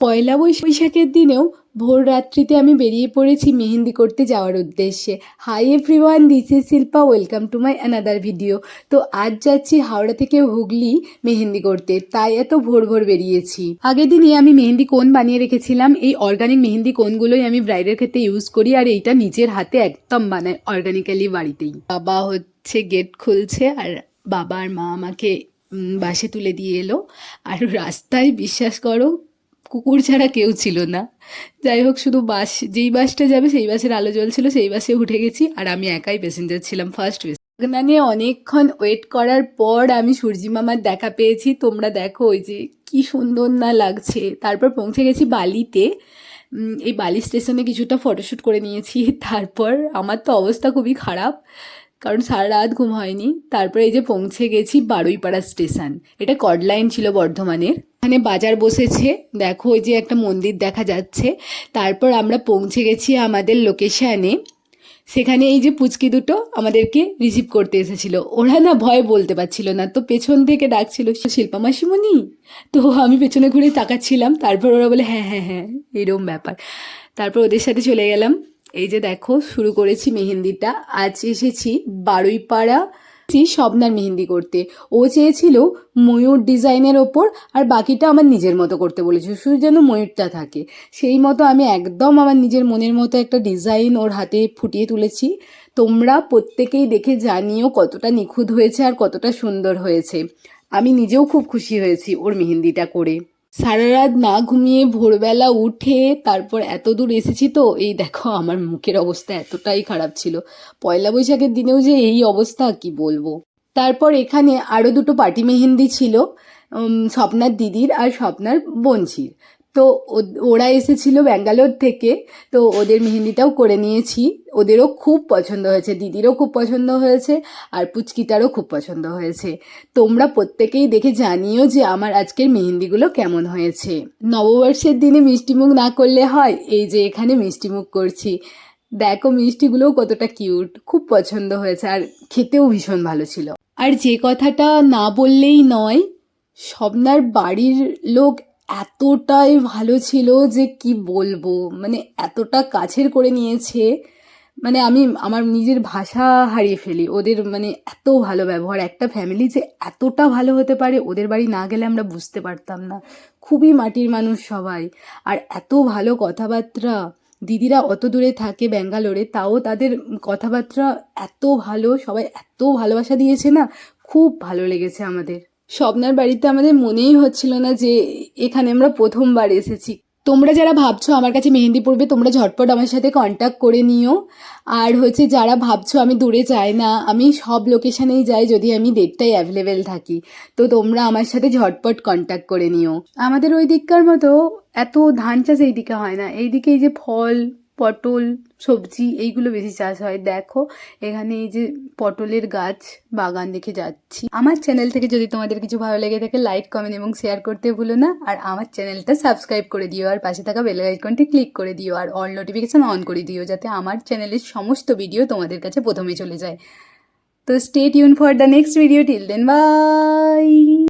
পয়লা বৈশাখের দিনেও ভোর রাত্রিতে আমি বেরিয়ে পড়েছি মেহেন্দি করতে যাওয়ার উদ্দেশ্যে। Hi everyone this is Shilpa welcome to my another video তো আজ যাচ্ছি হাওড়া থেকে হুগলি মেহেন্দি করতে, তাই এত ভোর ভোর বেরিয়েছি। আগের দিনে আমি মেহেন্দি কোন বানিয়ে রেখেছিলাম, এই অর্গানিক মেহেন্দি কোনগুলোই আমি ব্রাইডের ক্ষেত্রে ইউজ করি আর এইটা নিজের হাতে একদম বানাই অর্গানিক্যালি বাড়িতেই। বাবা হচ্ছে গেট খুলছে আর বাবা আর মা আমাকে বাসে তুলে দিয়ে এলো। আর রাস্তায় বিশ্বাস করো কুকুর ছাড়া কেউ ছিল না। যাই হোক, শুধু বাস, যেই বাসটা যাবে সেই বাসের আলো জ্বলছিল, সেই বাসে উঠে গেছি আর আমি একাই প্যাসেঞ্জার ছিলাম ফার্স্ট নিয়ে অনেকক্ষণ ওয়েট করার পর আমি সূর্যি মামার দেখা পেয়েছি। তোমরা দেখো ওই যে কি সুন্দর না লাগছে। তারপর পৌঁছে গেছি বালিতে। এই বালি স্টেশনে কিছুটা ফটোশ্যুট করে নিয়েছি। তারপর আমার তো অবস্থা খুবই খারাপ, কারণ সারা রাত ঘুম হয়নি। তারপরে এই যে পৌঁছে গেছি বারুইপাড়া স্টেশন। এটা কডলাইন ছিল বর্ধমানের। এখানে বাজার বসেছে। দেখো ওই যে একটা মন্দির দেখা যাচ্ছে। তারপর আমরা পৌঁছে গেছি আমাদের লোকেশানে সেখানে এই যে পুচকি দুটো আমাদেরকে রিসিভ করতে এসেছিল। ওরা না ভয় বলতে পারছিল না। তো পেছন থেকে ডাকছিল, শিল্পা মাসিমণি? তো আমি পেছনে ঘুরে তাকাচ্ছিলাম। তারপর ওরা বলে হ্যাঁ হ্যাঁ হ্যাঁ এরকম ব্যাপার। তারপর ওদের সাথে চলে গেলাম। এই যে দেখো, শুরু করেছি মেহেন্দিটা। আজ এসেছি বারুইপাড়া স্বপ্নার মেহেন্দি করতে। ও চেয়েছিল ময়ূর ডিজাইনের ওপর আর বাকিটা আমার নিজের মতো করতে বলেছিল, শুধু যেন ময়ূরটা থাকে। সেই মতো আমি একদম আমার নিজের মনের মতো একটা ডিজাইন ওর হাতে ফুটিয়ে তুলেছি। তোমরা প্রত্যেকেই দেখে জানিও কতটা নিখুঁত হয়েছে আর কতটা সুন্দর হয়েছে। আমি নিজেও খুব খুশি হয়েছি ওর মেহেন্দিটা করে। সারা রাত না ঘুমিয়ে ভোরবেলা উঠে তারপর এত দূর এসেছি তো, এই দেখো আমার মুখের অবস্থা এতটাই খারাপ ছিল। পয়লা বৈশাখের দিনেও যে এই অবস্থা, কি বলব? তারপর এখানে আরও দুটো পার্টি মেহেন্দি ছিল স্বপ্নার দিদির আর স্বপ্নার বোনঝির তো ওরা এসেছিল ব্যাঙ্গালোর থেকে, তো ওদের মেহেন্দিটাও করে নিয়েছি। ওদেরও খুব পছন্দ হয়েছে, দিদিরও খুব পছন্দ হয়েছে, আর পুচকিটারও খুব পছন্দ হয়েছে। তোমরা প্রত্যেকেই দেখে জানিও যে আমার আজকের মেহেন্দিগুলো কেমন হয়েছে। নববর্ষের দিনে মিষ্টিমুখ না করলে হয়, এই যে এখানে মিষ্টিমুখ করছি। দেখো মিষ্টিগুলোও কতটা কিউট, খুব পছন্দ হয়েছে, আর খেতেও ভীষণ ভালো ছিল। আর যে কথাটা না বললেই নয়, স্বপ্নার বাড়ির লোক এতটাই ভালো ছিল যে কি বলব? মানে এতটা কাছের করে নিয়েছে। মানে আমি আমার নিজের ভাষা হারিয়ে ফেলি। ওদের মানে এত ভালো ব্যবহার। একটা ফ্যামিলি যে এতটা ভালো হতে পারে, ওদের বাড়ি না গেলে আমরা বুঝতে পারতাম না। খুবই মাটির মানুষ সবাই। আর এত ভালো কথাবার্তা দিদিরা অত দূরে থাকে ব্যাঙ্গালোরে, তাও তাদের কথাবার্তা এত ভালো, সবাই এত ভালোবাসা দিয়েছে না? খুব ভালো লেগেছে আমাদের। স্বপ্নার বাড়িতে আমাদের মনেই হচ্ছিল না যে এখানে আমরা প্রথমবার এসেছি। তোমরা যারা ভাবছ আমার কাছে মেহেন্দি পড়বে তোমরা ঝটপট আমার সাথে কন্ট্যাক্ট করে নিও। আর হচ্ছে যারা ভাবছ আমি দূরে যাই না, আমি সব লোকেশানেই যাই যদি আমি ডেটটাই অ্যাভেলেবেল থাকি, তো তোমরা আমার সাথে ঝটপট কন্ট্যাক্ট করে নিও। আমাদের ওই দিককার মতো এত ধান চাষ এই দিকে হয় না। এইদিকে এই যে ফল পটল, সবজি এইগুলো বেশি চাষ হয়। দেখো, এখানে এই যে পটলের গাছ বাগান দেখে যাচ্ছি। আমার চ্যানেল থেকে যদি তোমাদের কিছু ভালো লেগে থাকে লাইক কমেন্ট এবং শেয়ার করতে ভুলো না। আর আমার চ্যানেলটা সাবস্ক্রাইব করে দিও। আর পাশে থাকা বেল আইকনটি ক্লিক করে দিও। আর অল নোটিফিকেশন অন করে দিও, যাতে আমার চ্যানেলের সমস্ত ভিডিও তোমাদের কাছে প্রথমে চলে যায়। তো stay tune for the next video till then bye